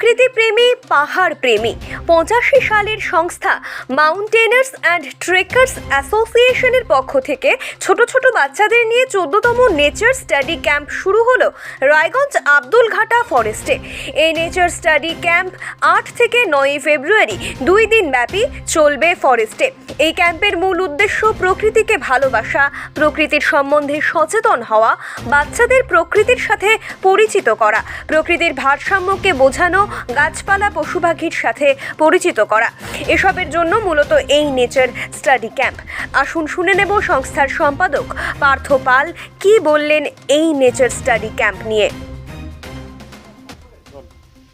প্রকৃতি প্রেমী পাহাড় প্রেমী পঁচাশি সালের সংস্থা মাউন্টেনার্স অ্যান্ড ট্রেকার্স অ্যাসোসিয়েশনের পক্ষ থেকে ছোট ছোট বাচ্চাদের নিয়ে চোদ্দতম নেচার স্টাডি ক্যাম্প শুরু হলো রায়গঞ্জ আব্দুল ঘাটা ফরেস্টে। এই নেচার স্টাডি ক্যাম্প আট থেকে নয়ই ফেব্রুয়ারি দুই দিন ব্যাপী চলবে ফরেস্টে। এই ক্যাম্পের মূল উদ্দেশ্য প্রকৃতিকে ভালোবাসা, প্রকৃতির সম্বন্ধে সচেতন হওয়া, বাচ্চাদের প্রকৃতির সাথে পরিচিত করা, প্রকৃতির ভারসাম্যকে বোঝানো গাছপালা পশু পাখির সাথে পরিচিত করা। এসবের জন্য মূলত এই নেচার স্টাডি ক্যাম্প। আসুন শুনে নেব সংস্থার সম্পাদক পার্থ পাল কি বললেন এই নেচার স্টাডি ক্যাম্প নিয়ে।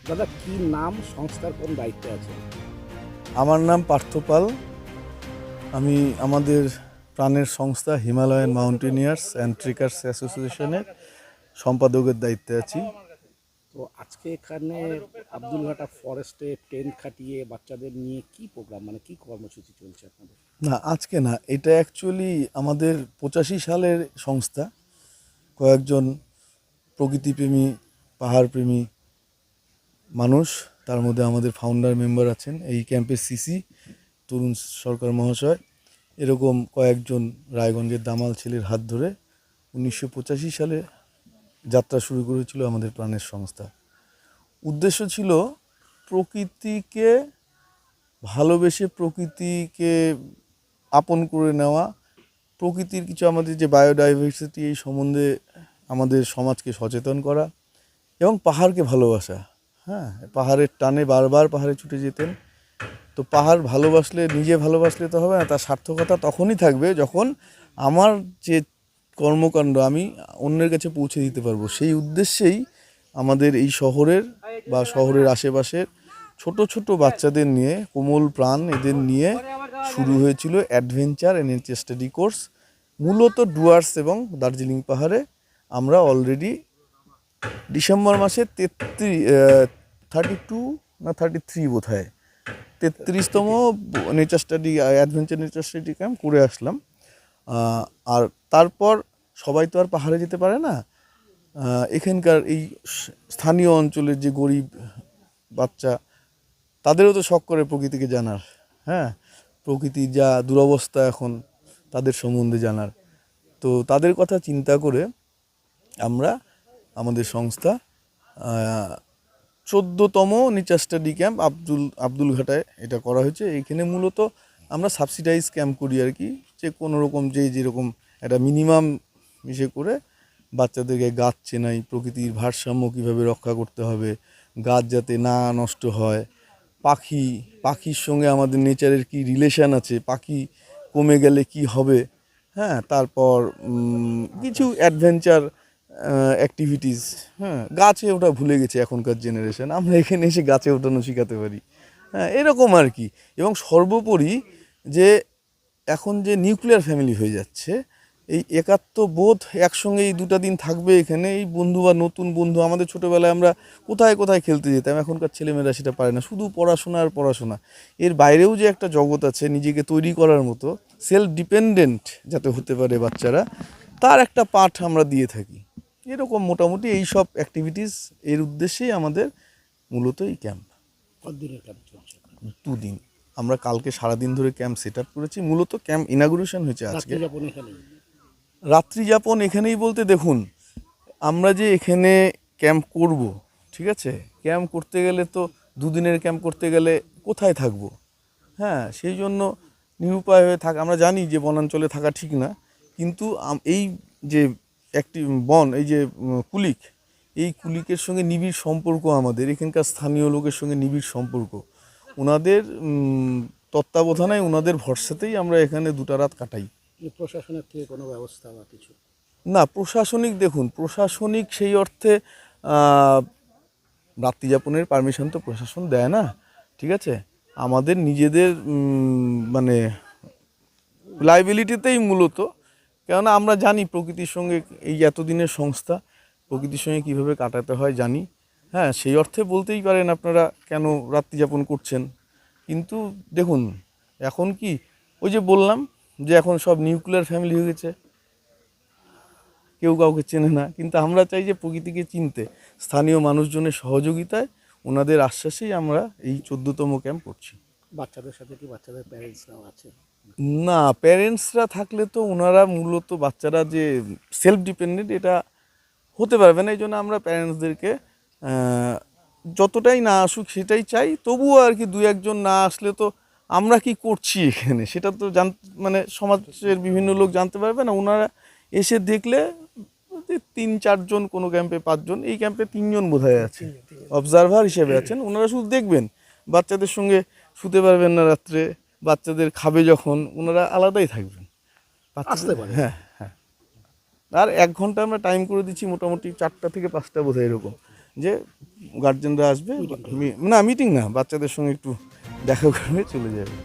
দাদা কি নাম সংস্থার কোন দায়িত্বে আছে? আমার নাম পার্থ পাল। আমি আমাদের প্রাণের সংস্থা হিমালয়ান মাউন্টেনিয়ার্স অ্যান্ড ট্রেকার্স অ্যাসোসিয়েশনের সম্পাদকের দায়িত্বে আছি। তো আজকে এখানে আব্দুলঘাটা ফরেস্টে টেন্ট খাটিয়ে বাচ্চাদের নিয়ে কি প্রোগ্রাম মানে কি কর্মসূচি চলছে আপনাদের? না, আজকে না, এটা অ্যাকচুয়ালি আমাদের পঁচাশি সালের সংস্থা, কয়েকজন প্রকৃতিপ্রেমী, পাহাড়প্রেমী মানুষ, তার মধ্যে আমাদের ফাউন্ডার মেম্বার আছেন, এই ক্যাম্পের সিসি তরুণ সরকার মহাশয়। এরকম কয়েকজন রায়গঞ্জের দামাল ছেলের হাত ধরে উনিশশো পঁচাশি সালে যাত্রা শুরু করেছিল আমাদের প্রাণের সংস্থা। উদ্দেশ্য ছিল প্রকৃতিকে ভালোবেসে প্রকৃতিকে আপন করে নেওয়া। প্রকৃতির কিছু আমাদের যে বায়োডাইভার্সিটি এই সম্বন্ধে আমাদের সমাজকে সচেতন করা এবং পাহাড়কে ভালোবাসা। হ্যাঁ পাহাড়ের টানে বারবার পাহাড়ে ছুটে যেতেন। তো পাহাড় ভালোবাসলে, নিজে ভালোবাসলে তো হবে না, তার সার্থকতা তখনই থাকবে যখন আমার যে কর্মকাণ্ড আমি অন্যের কাছে পৌঁছে দিতে পারব। সেই উদ্দেশ্যেই আমাদের এই শহরের বা শহরের আশেপাশের ছোট ছোট বাচ্চাদের নিয়ে, কোমল প্রাণ এদের নিয়ে শুরু হয়েছিল অ্যাডভেঞ্চার এনএচএ স্টাডি কোর্স। মূলত ডুয়ার্স এবং দার্জিলিং পাহাড়ে আমরা অলরেডি ডিসেম্বর মাসে তেত্রিশ থার্টি টু না থার্টি থ্রি বোধ হয় তেত্রিশতম nature study, adventure nature study camp করে আসলাম। আর তারপর সবাই তো আর পাহাড়ে যেতে পারে না। এখানকার এই স্থানীয় অঞ্চলের যে গরিব বাচ্চা, তাদেরও তো শখ করে প্রকৃতিকে জানার। হ্যাঁ প্রকৃতির যা দুরবস্থা এখন তাদের সম্বন্ধে জানার। তো তাদের কথা চিন্তা করে আমরা আমাদের সংস্থা চোদ্দোতম nature study camp Abdul Abdul ঘাটায় এটা করা হয়েছে। এখানে মূলত আমরা সাবসিডাইজ ক্যাম্প করি আর কি। যে কোনো রকম যে যেরকম একটা মিনিমাম মিশে করে বাচ্চাদেরকে গাছ চেনাই, প্রকৃতির ভারসাম্য কীভাবে রক্ষা করতে হবে, গাছ যাতে না নষ্ট হয়, পাখি, পাখির সঙ্গে আমাদের নেচারের কি রিলেশান আছে, পাখি কমে গেলে কি হবে হ্যাঁ তারপর কিছু অ্যাডভেঞ্চার অ্যাক্টিভিটিস হ্যাঁ গাছে ওটা ভুলে গেছে এখনকার জেনারেশন আমরা এখানে এসে গাছে ওঠানো শেখাতে পারি হ্যাঁ এরকম আর কি। এবং সর্বোপরি যে এখন যে নিউক্লিয়ার ফ্যামিলি হয়ে যাচ্ছে এই একাত্ম বোধ একসঙ্গে এই দুটা দিন থাকবে এখানে এই বন্ধু বা নতুন বন্ধু আমাদের ছোটোবেলায় আমরা কোথায় কোথায় খেলতে যেতাম এখনকার ছেলেমেয়েরা সেটা পারে না। শুধু পড়াশোনা আর পড়াশোনা। এর বাইরেও যে একটা জগৎ আছে নিজেকে তৈরি করার মতো সেলফ ডিপেন্ডেন্ট যাতে হতে পারে বাচ্চারা তার একটা পাঠ আমরা দিয়ে থাকি। এরকম মোটামুটি এই সব অ্যাক্টিভিটিস এর উদ্দেশ্যেই আমাদের মূলত এই ক্যাম্প দুদিন। আমরা কালকে সারাদিন ধরে ক্যাম্প সেট আপ করেছি। মূলত ক্যাম্প ইনাগুরেশন হয়েছে আজকে। রাত্রি যাপন এখানেই বলতে দেখুন আমরা যে এখানে ক্যাম্প করব ঠিক আছে? ক্যাম্প করতে গেলে তো দুদিনের ক্যাম্প করতে গেলে কোথায় থাকব? হ্যাঁ সেই জন্য নিরুপায় হয়ে থাক আমরা জানি যে বনাঞ্চলে থাকা ঠিক না কিন্তু এই যে একটি বন এই যে কুলিক এই কুলিকের সঙ্গে নিবিড় সম্পর্ক আমাদের এখানকার স্থানীয় লোকের সঙ্গে নিবিড় সম্পর্ক। ওনাদের তত্ত্বাবধানে ওনাদের ভরসাতেই আমরা এখানে দুটা রাত কাটাই। এই প্রশাসনের থেকে কোনো ব্যবস্থা বা কিছু? না প্রশাসনিক দেখুন প্রশাসনিক সেই অর্থে রাত্রিযাপনের পারমিশন তো প্রশাসন দেয় না ঠিক আছে? আমাদের নিজেদের মানে লাইবিলিটিতেই মূলত কেননা আমরা জানি প্রকৃতির সঙ্গে এই এতদিনের সংস্থা প্রকৃতির সঙ্গে কীভাবে কাটাতে হয় জানি। হ্যাঁ সেই অর্থে বলতেই পারেন আপনারা কেন রাত্রিযাপন করছেন। কিন্তু দেখুন এখন কি ওই যে বললাম যে এখন সব নিউক্লিয়ার ফ্যামিলি হয়ে গেছে। কেউ কাউকে চেনে না কিন্তু আমরা চাই যে প্রকৃতিকে চিনতে। স্থানীয় মানুষজনের সহযোগিতায় ওনাদের আশ্বাসেই আমরা এই চোদ্দতম ক্যাম্প করছি। বাচ্চাদের সাথে কি বাচ্চাদের প্যারেন্টসরাও আছে? না প্যারেন্টসরা থাকলে তো ওনারা মূলত বাচ্চারা যে সেলফ ডিপেন্ডেন্ট এটা হতে পারবে না এই জন্য আমরা প্যারেন্টসদেরকে যতটাই না আসুক সেটাই চাই। তবুও আর কি দু একজন না আসলে তো আমরা কি করছি এখানে? সেটা তো জান মানে সমাজের বিভিন্ন লোক জানতে পারবে না। ওনারা এসে দেখলে যে তিন চারজন কোনো ক্যাম্পে পাঁচজন এই ক্যাম্পে তিনজন বোধহয় আছে অবজারভার হিসেবে আছেন। ওনারা শুধু দেখবেন বাচ্চাদের সঙ্গে শুতে পারবেন না রাত্রে বাচ্চাদের খাবে যখন ওনারা আলাদাই থাকবেন। আসতে পারে। হ্যাঁ হ্যাঁ। আর এক ঘণ্টা আমরা টাইম করে দিচ্ছি মোটামুটি চারটা থেকে পাঁচটা বোধহয় এরকম। যে গার্জেনরা আসবে না মিটিং না বাচ্চাদের সঙ্গে একটু দেখা করবে চলে যাবে।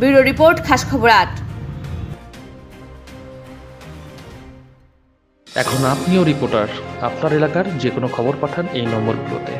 ব্যুরো রিপোর্ট খাস খবর আট। এখন আপনিও রিপোর্টার আপনার এলাকার যে কোনো খবর পাঠান এই নম্বরগুলোতে।